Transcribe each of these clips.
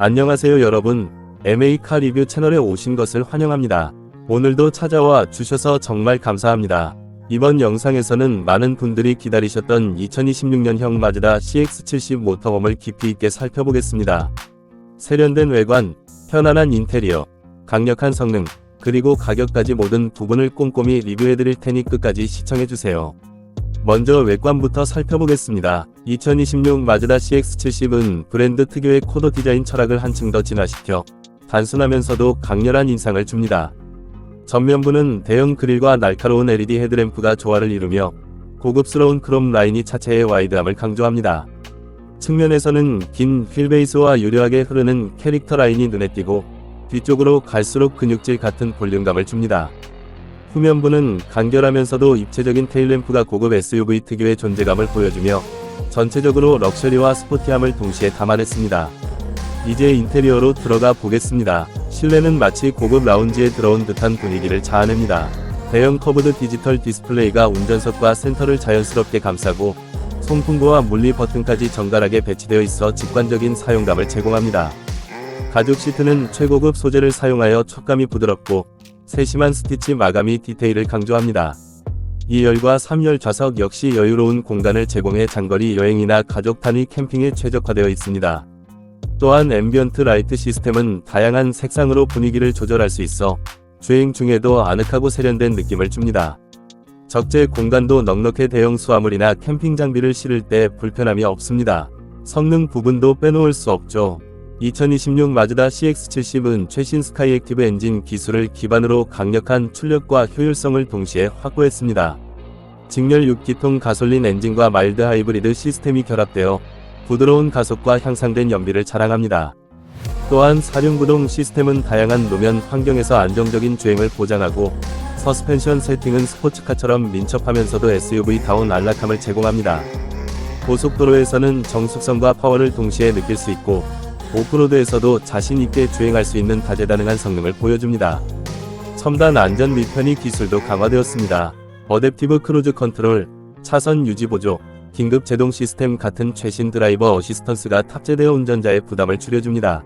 안녕하세요 여러분. MA카 리뷰 채널에 오신 것을 환영합니다. 오늘도 찾아와 주셔서 정말 감사합니다. 이번 영상에서는 많은 분들이 기다리셨던 2026년형 마즈다 CX-70 모터홈을 깊이 있게 살펴보겠습니다. 세련된 외관, 편안한 인테리어, 강력한 성능, 그리고 가격까지 모든 부분을 꼼꼼히 리뷰해드릴 테니 끝까지 시청해주세요. 먼저 외관부터 살펴보겠습니다. 2026 마즈다 CX-70은 브랜드 특유의 코더 디자인 철학을 한층 더 진화시켜 단순하면서도 강렬한 인상을 줍니다. 전면부는 대형 그릴과 날카로운 LED 헤드램프가 조화를 이루며 고급스러운 크롬 라인이 차체의 와이드함을 강조합니다. 측면에서는 긴 휠베이스와 유려하게 흐르는 캐릭터 라인이 눈에 띄고 뒤쪽으로 갈수록 근육질 같은 볼륨감을 줍니다. 후면부는 간결하면서도 입체적인 테일램프가 고급 SUV 특유의 존재감을 보여주며 전체적으로 럭셔리와 스포티함을 동시에 담아냈습니다. 이제 인테리어로 들어가 보겠습니다. 실내는 마치 고급 라운지에 들어온 듯한 분위기를 자아냅니다. 대형 커브드 디지털 디스플레이가 운전석과 센터를 자연스럽게 감싸고 송풍구와 물리 버튼까지 정갈하게 배치되어 있어 직관적인 사용감을 제공합니다. 가죽 시트는 최고급 소재를 사용하여 촉감이 부드럽고 세심한 스티치 마감이 디테일을 강조합니다. 2열과 3열 좌석 역시 여유로운 공간을 제공해 장거리 여행이나 가족 단위 캠핑에 최적화되어 있습니다. 또한 앰비언트 라이트 시스템은 다양한 색상으로 분위기를 조절할 수 있어 주행 중에도 아늑하고 세련된 느낌을 줍니다. 적재 공간도 넉넉해 대형 수화물이나 캠핑 장비를 실을 때 불편함이 없습니다. 성능 부분도 빼놓을 수 없죠. 2026 마즈다 CX-70은 최신 스카이 액티브 엔진 기술을 기반으로 강력한 출력과 효율성을 동시에 확보했습니다. 직렬 6기통 가솔린 엔진과 마일드 하이브리드 시스템이 결합되어 부드러운 가속과 향상된 연비를 자랑합니다. 또한 사륜구동 시스템은 다양한路面 환경에서 안정적인 주행을 보장하고 서스펜션 세팅은 스포츠카처럼 민첩하면서도 SUV다운 안락함을 제공합니다. 고속도로에서는 정숙성과 파워를 동시에 느낄 수 있고 오프로드에서도 자신 있게 주행할 수 있는 다재다능한 성능을 보여줍니다. 첨단 안전 및 편의 기술도 강화되었습니다. 어댑티브 크루즈 컨트롤, 차선 유지 보조, 긴급 제동 시스템 같은 최신 드라이버 어시스턴스가 탑재되어 운전자의 부담을 줄여줍니다.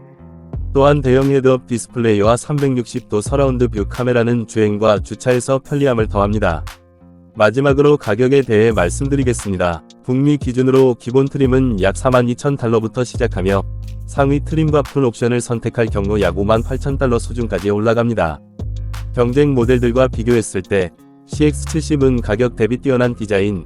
또한 대형 헤드업 디스플레이와 360도 서라운드 뷰 카메라는 주행과 주차에서 편리함을 더합니다. 마지막으로 가격에 대해 말씀드리겠습니다. 북미 기준으로 기본 트림은 약 42,000달러부터 시작하며 상위 트림과 풀 옵션을 선택할 경우 약 58,000달러 수준까지 올라갑니다. 경쟁 모델들과 비교했을 때 CX-70은 가격 대비 뛰어난 디자인,